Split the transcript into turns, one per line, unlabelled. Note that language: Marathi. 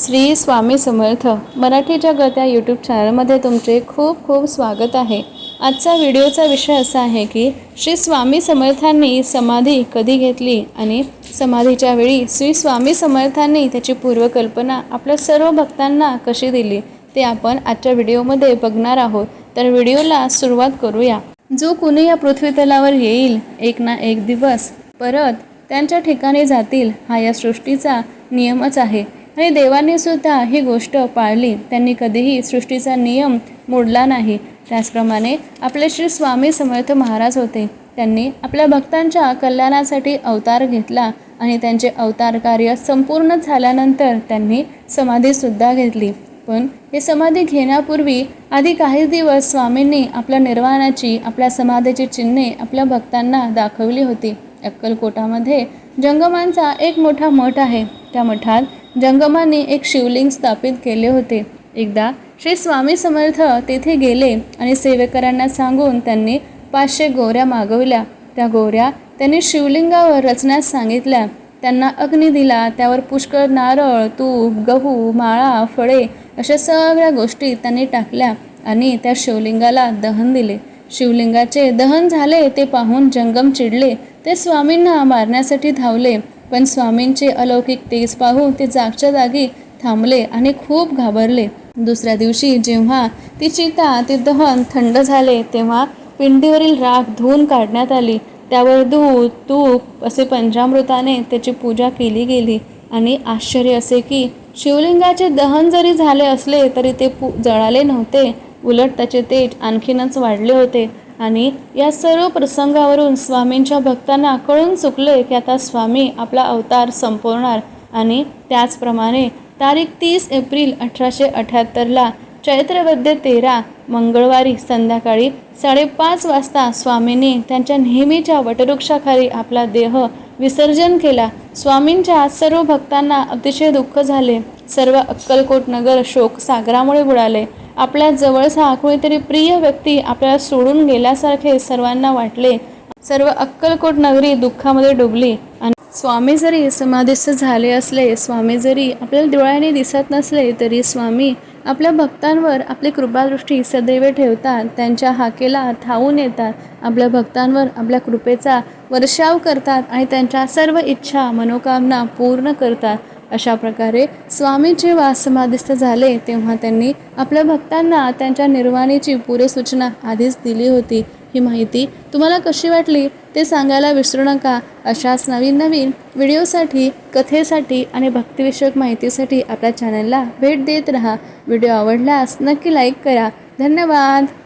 श्री स्वामी समर्थ मराठी जगत या यूट्यूब चॅनलमध्ये तुमचे खूप खूप स्वागत आहे. आजचा व्हिडिओचा विषय असा आहे की श्री स्वामी समर्थांनी समाधी कधी घेतली आणि समाधीच्या वेळी श्री स्वामी समर्थांनी त्याची पूर्वकल्पना आपल्या सर्व भक्तांना कशी दिली ते आपण आजच्या व्हिडिओमध्ये बघणार आहोत. तर व्हिडिओला सुरुवात करूया. जो कुणी या पृथ्वीतलावर येईल एक ना एक दिवस परत त्यांच्या ठिकाणी जातील हा या सृष्टीचा नियमच आहे. आणि देवाने सुद्धा ही गोष्ट पाळली. त्यांनी कधीही सृष्टीचा नियम मोडला नाही. त्याचप्रमाणे आपले श्री स्वामी समर्थ महाराज होते. त्यांनी आपल्या भक्तांच्या कल्याणासाठी अवतार घेतला आणि त्यांचे अवतार कार्य संपूर्ण झाल्यानंतर त्यांनी समाधीसुद्धा घेतली. पण हे समाधी घेण्यापूर्वी आधी काही दिवस स्वामींनी आपल्या निर्वाणाची आपल्या समाधीची चिन्हे आपल्या भक्तांना दाखवली होती. अक्कलकोटामध्ये जंगमांचा एक मोठा मठ आहे. त्या मठात जंगमांनी एक शिवलिंग स्थापित केले होते. एकदा श्री स्वामी समर्थ तेथे गेले आणि सेवेकरांना सांगून त्यांनी पाचशे गोऱ्या मागवल्या. त्या गोऱ्या त्यांनी शिवलिंगावर रचण्यास सांगितल्या. त्यांना अग्नी दिला त्यावर पुष्कळ नारळ तूप गहू माळा फळे अशा सगळ्या गोष्टी त्यांनी टाकल्या आणि त्या शिवलिंगाला दहन दिले. शिवलिंगाचे दहन झाले ते पाहून जंगम चिडले. ते स्वामींना मारण्यासाठी धावले. पण स्वामींचे अलौकिक तेज पाहून ते जागच्या जागी थांबले आणि खूप घाबरले. दुसऱ्या दिवशी जेव्हा ती चिता ते दहन थंड झाले तेव्हा पिंडीवरील राख धुवून काढण्यात आली. त्यावर दूध तूप असे पंचामृताने त्याची पूजा केली गेली. आणि आश्चर्य असे की शिवलिंगाचे दहन जरी झाले असले तरी ते पू जळाले नव्हते. उलट त्याचे तेज आणखीनच वाढले होते. आणि या सर्व प्रसंगावरून स्वामींच्या भक्तांना कळून चुकले की आता स्वामी आपला अवतार संपवणार. आणि त्याचप्रमाणे तारीख तीस एप्रिल अठराशे अठ्याहत्तरला चैत्रवद्य तेरा मंगळवारी संध्याकाळी साडेपाच वाजता स्वामींनी त्यांच्या नेहमीच्या वटवृक्षाखाली आपला देह विसर्जन केला. स्वामींच्या सर्व भक्तांना अतिशय दुःख झाले. सर्व अक्कलकोट नगर शोक सागरामुळे बुडाले. आपल्या जवळचा कोणीतरी प्रिय व्यक्ती आपल्याला सोडून गेल्यासारखे सर्वांना वाटले. सर्व अक्कलकोट नगरी दुःखामध्ये डुबली. आणि स्वामी जरी समाधीस्थ झाले असले स्वामी जरी आपल्याला डोळ्याने दिसत नसले तरी स्वामी आपल्या भक्तांवर आपली कृपादृष्टी सदैव ठेवतात. त्यांच्या हाकेला थावून येतात. आपल्या भक्तांवर आपल्या कृपेचा वर्षाव करतात आणि त्यांच्या सर्व इच्छा मनोकामना पूर्ण करतात. अशा प्रकारे स्वामी जेव्हा समाधिस्थ झाले तेव्हा त्यांनी आपल्या भक्तांना त्यांच्या निर्वाणीची पुरे सूचना आधीच दिली होती. ही माहिती तुम्हाला कशी वाटली ते सांगायला विसरू नका. अशाच नवीन नवीन व्हिडिओसाठी कथेसाठी आणि भक्तिविषयक माहितीसाठी आपल्या चॅनलला भेट देत राहा. व्हिडिओ आवडल्यास नक्की लाईक करा. धन्यवाद!